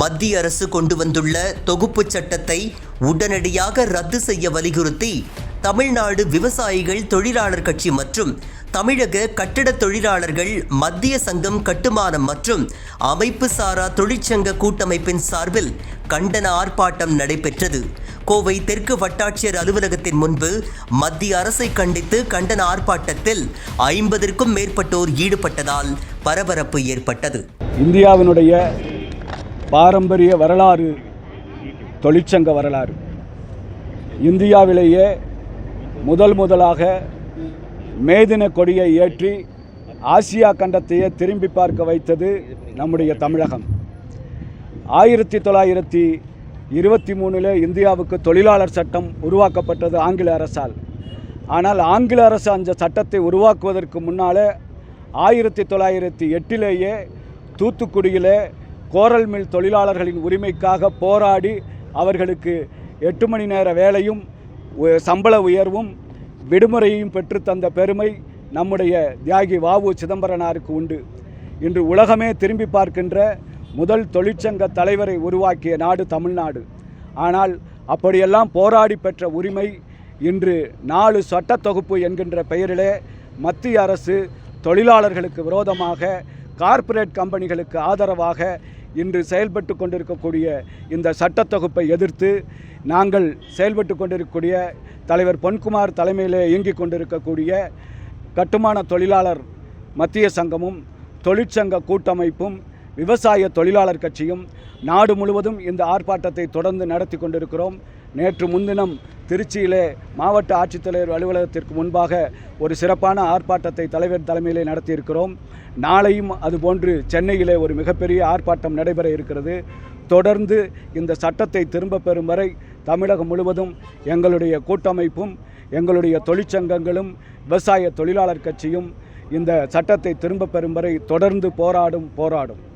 மத்திய அரசு கொண்டு வந்துள்ள தொகுப்பு சட்டத்தை உடனடியாக ரத்து செய்ய வலியுறுத்தி தமிழ்நாடு விவசாயிகள் தொழிலாளர் கட்சி மற்றும் தமிழக கட்டிட தொழிலாளர்கள் மத்திய சங்கம் கட்டுமானம் மற்றும் அமைப்பு சாரா தொழிற்சங்க கூட்டமைப்பின் சார்பில் கண்டன ஆர்ப்பாட்டம் நடைபெற்றது. கோவை தெற்கு வட்டாட்சியர் அலுவலகத்தின் முன்பு மத்திய அரசை கண்டித்து கண்டன ஆர்ப்பாட்டத்தில் ஐம்பதற்கும் மேற்பட்டோர் ஈடுபட்டதால் பரபரப்பு ஏற்பட்டது. இந்தியாவினுடைய பாரம்பரிய வரலாறு தொழிற்சங்க வரலாறு. இந்தியாவிலேயே முதல் முதலாக மேதின கொடியை ஏற்றி ஆசியா கண்டத்தையே திரும்பி பார்க்க வைத்தது நம்முடைய தமிழகம். ஆயிரத்தி தொள்ளாயிரத்தி இருபத்தி மூணில் இந்தியாவுக்கு தொழிலாளர் சட்டம் உருவாக்கப்பட்டது ஆங்கில அரசால். ஆனால் ஆங்கில அரசு அந்த சட்டத்தை உருவாக்குவதற்கு முன்னால் ஆயிரத்தி தொள்ளாயிரத்தி எட்டிலேயே தூத்துக்குடியிலே கோரல் மில் தொழிலாளர்களின் உரிமைக்காக போராடி அவர்களுக்கு எட்டு மணி நேர வேலையும் சம்பள உயர்வும் விடுமுறையும் பெற்றுத்தந்த பெருமை நம்முடைய தியாகி வாவு சிதம்பரனாருக்கு உண்டு. இன்று உலகமே திரும்பி பார்க்கின்ற முதல் தொழிற்சங்க தலைவரை உருவாக்கிய நாடு தமிழ்நாடு. ஆனால் அப்படியெல்லாம் போராடி பெற்ற உரிமை இன்று நாலு சட்ட தொகுப்பு என்கின்ற பெயரிலே மத்திய அரசு தொழிலாளர்களுக்கு விரோதமாக கார்ப்பரேட் கம்பெனிகளுக்கு ஆதரவாக இன்று செயல்பட்டு கொண்டிருக்கக்கூடிய இந்த சட்ட தொகுப்பை எதிர்த்து நாங்கள் செயல்பட்டு கொண்டிருக்கக்கூடிய தலைவர் பொன்குமார் தலைமையிலே இயங்கிக் கொண்டிருக்கக்கூடிய கட்டுமான தொழிலாளர் மத்திய சங்கமும் தொழிற்சங்க கூட்டமைப்பும் விவசாய தொழிலாளர் கட்சியும் நாடு முழுவதும் இந்த ஆர்ப்பாட்டத்தை தொடர்ந்து நடத்தி கொண்டிருக்கிறோம். நேற்று முன்தினம் திருச்சியிலே மாவட்ட ஆட்சித்தலைவர் அலுவலகத்திற்கு முன்பாக ஒரு சிறப்பான ஆர்ப்பாட்டத்தை தலைவர் தலைமையிலே நடத்தியிருக்கிறோம். நாளையும் அதுபோன்று சென்னையிலே ஒரு மிகப்பெரிய ஆர்ப்பாட்டம் நடைபெற இருக்கிறது. தொடர்ந்து இந்த சட்டத்தை திரும்ப பெறும் வரை தமிழகம் முழுவதும் எங்களுடைய கூட்டமைப்பும் எங்களுடைய தொழிற்சங்கங்களும் விவசாய தொழிலாளர் கட்சியும் இந்த சட்டத்தை திரும்ப பெறும் வரை தொடர்ந்து போராடும் போராடும்.